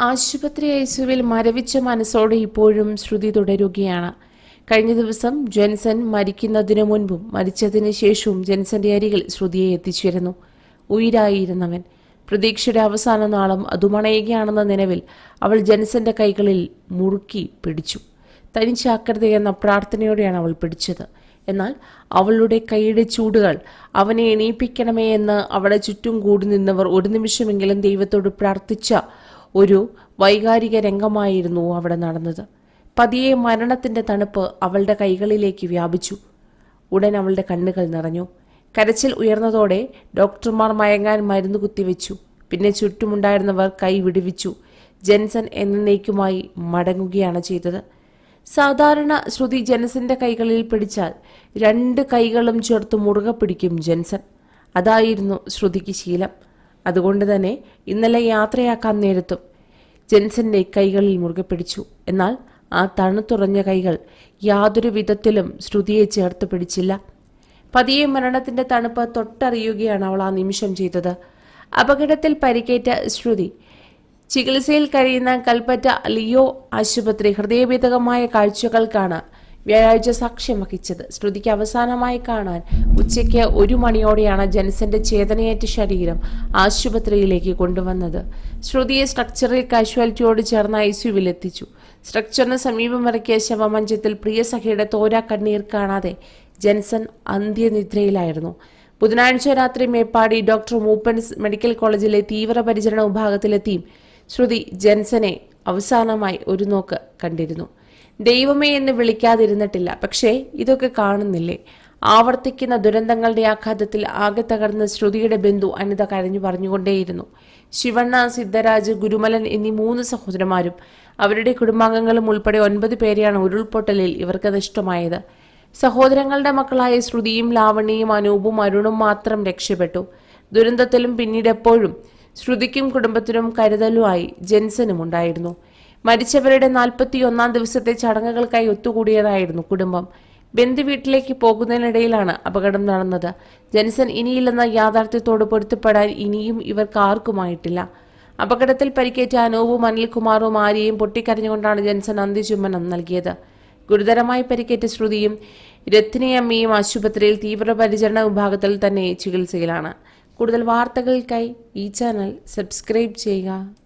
ആശുപത്രി ഐസുവിൽ മരവിച്ച മനസ്സോടെ ഇപ്പോഴും ശ്രുതി തുടരുകയാണ്. കഴിഞ്ഞ ദിവസം ജെൻസൺ മരിക്കുന്നതിനു മുൻപും മരിച്ചതിന് ശേഷവും ജെൻസന്റെ അരികിൽ ശ്രുതിയെ എത്തിച്ചിരുന്നു. ഉയിരായിരുന്നവൻ. പ്രതീക്ഷയുടെ അവസാന നാളും അതുമണയുകയാണെന്ന നിലവിൽ അവൾ ജെൻസന്റെ കൈകളിൽ മുറുക്കി പിടിച്ചു. തനിച്ചാക്കരുത് എന്ന പ്രാർത്ഥനയോടെയാണ് അവൾ പിടിച്ചത്. എന്നാൽ അവളുടെ കൈയുടെ ചൂടുകൾ അവനെ എണീപ്പിക്കണമേ എന്ന് അവളെ ചുറ്റും കൂടി നിന്നവർ ഒരു നിമിഷമെങ്കിലും ദൈവത്തോട് പ്രാർത്ഥിച്ച ഒരു വൈകാരിക രംഗമായിരുന്നു അവിടെ നടന്നത്. പതിയെ മരണത്തിന്റെ തണുപ്പ് അവളുടെ കൈകളിലേക്ക് വ്യാപിച്ചു. ഉടൻ അവളുടെ കണ്ണുകൾ നിറഞ്ഞു. കരച്ചിൽ ഉയർന്നതോടെ ഡോക്ടർമാർ മയങ്ങാൻ മരുന്ന് കുത്തിവെച്ചു. പിന്നെ ചുറ്റുമുണ്ടായിരുന്നവർ കൈ വിടുവിച്ചു. ജെൻസൺ എന്നേക്കുമായി മടങ്ങുകയാണ് ചെയ്തത്. സാധാരണ ശ്രുതി ജെൻസന്റെ കൈകളിൽ പിടിച്ചാൽ രണ്ട് കൈകളും ചേർത്ത് മുറുകെ പിടിക്കും ജെൻസൺ. അതായിരുന്നു ശ്രുതിക്ക് ശീലം. അതുകൊണ്ട് തന്നെ ഇന്നലെ യാത്രയാക്കാൻ നേരത്തും ജെൻസന്റെ കൈകളിൽ മുറുകെ പിടിച്ചു. എന്നാൽ ആ തണുത്തുറഞ്ഞ കൈകൾ യാതൊരു വിധത്തിലും ശ്രുതിയെ ചേർത്ത് പിടിച്ചില്ല. പതിയെ മരണത്തിന്റെ തണുപ്പ് തൊട്ടറിയുകയാണ് അവൾ ആ നിമിഷം ചെയ്തത്. അപകടത്തിൽ പരിക്കേറ്റ ശ്രുതി ചികിത്സയിൽ കഴിയുന്ന കൽപ്പറ്റ ലിയോ ആശുപത്രി ഹൃദയഭേദകമായ കാഴ്ചകൾക്കാണ് വ്യാഴാഴ്ച സാക്ഷ്യം വഹിച്ചത്. ശ്രുതിക്ക് അവസാനമായി കാണാൻ ഉച്ചയ്ക്ക് ഒരു മണിയോടെയാണ് ജെൻസന്റെ ചേതനയേറ്റ ശരീരം ആശുപത്രിയിലേക്ക് കൊണ്ടുവന്നത്. ശ്രുതിയെ സ്ട്രക്ചറിൽ കാഷ്വാലിറ്റിയോട് ചേർന്ന് ഐ സിയുവിൽ എത്തിച്ചു. സ്ട്രക്ചറിന് സമീപം ഇറക്കിയ ശവമഞ്ചത്തിൽ പ്രിയ സഖയുടെ തോരാ കണ്ണീർ കാണാതെ ജെൻസൺ അന്ത്യനിദ്രയിലായിരുന്നു. ബുധനാഴ്ച രാത്രി മേപ്പാടി ഡോക്ടർ മൂപ്പൻസ് മെഡിക്കൽ കോളേജിലെ തീവ്രപരിചരണ വിഭാഗത്തിലെത്തിയും ശ്രുതി ജെൻസനെ അവസാനമായി ഒരു നോക്ക് കണ്ടിരുന്നു. ദൈവമേ എന്ന് വിളിക്കാതിരുന്നിട്ടില്ല. പക്ഷേ ഇതൊക്കെ കാണുന്നില്ലേ? ആവർത്തിക്കുന്ന ദുരന്തങ്ങളുടെ ആഘാതത്തിൽ ആകെ തകർന്ന ശ്രുതിയുടെ ബന്ധു അനിത കരഞ്ഞു പറഞ്ഞുകൊണ്ടേയിരുന്നു. ശിവണ്ണ സിദ്ധരാജ് ഗുരുമലൻ എന്നീ മൂന്ന് സഹോദരന്മാരും അവരുടെ കുടുംബാംഗങ്ങളും ഉൾപ്പെടെ ഒൻപത് പേരെയാണ് ഉരുൾപൊട്ടലിൽ ഇവർക്ക് നഷ്ടമായത് സഹോദരങ്ങളുടെ മക്കളായ ശ്രുതിയും ലാവണ്യയും അനൂപും അരുണും മാത്രം രക്ഷപ്പെട്ടു. ദുരന്തത്തിലും പിന്നീട് എപ്പോഴും ശ്രുതിക്കും കുടുംബത്തിനും കരുതലുമായി ജെൻസനും ഉണ്ടായിരുന്നു. മരിച്ചവരുടെ നാൽപ്പത്തിയൊന്നാം ദിവസത്തെ ചടങ്ങുകൾക്കായി ഒത്തുകൂടിയതായിരുന്നു കുടുംബം. ബന്ധുവീട്ടിലേക്ക് പോകുന്നതിനിടയിലാണ് അപകടം നടന്നത്. ജെൻസൺ ഇനിയില്ലെന്ന യാഥാർത്ഥ്യത്തോട് പൊരുത്തപ്പെടാൻ ഇനിയും ഇവർക്ക് ആർക്കുമായിട്ടില്ല. അപകടത്തിൽ പരിക്കേറ്റ അനൂപും അനിൽകുമാറും ആര്യയും പൊട്ടിക്കരഞ്ഞുകൊണ്ടാണ് ജെൻസൺ അന്ത്യചുംബനം നൽകിയത്. ഗുരുതരമായി പരിക്കേറ്റ ശ്രുതിയും രത്നിയമ്മയും ആശുപത്രിയിൽ തീവ്രപരിചരണ വിഭാഗത്തിൽ തന്നെ ചികിത്സയിലാണ്. കൂടുതൽ വാർത്തകൾക്കായി ഈ ചാനൽ സബ്സ്ക്രൈബ് ചെയ്യുക.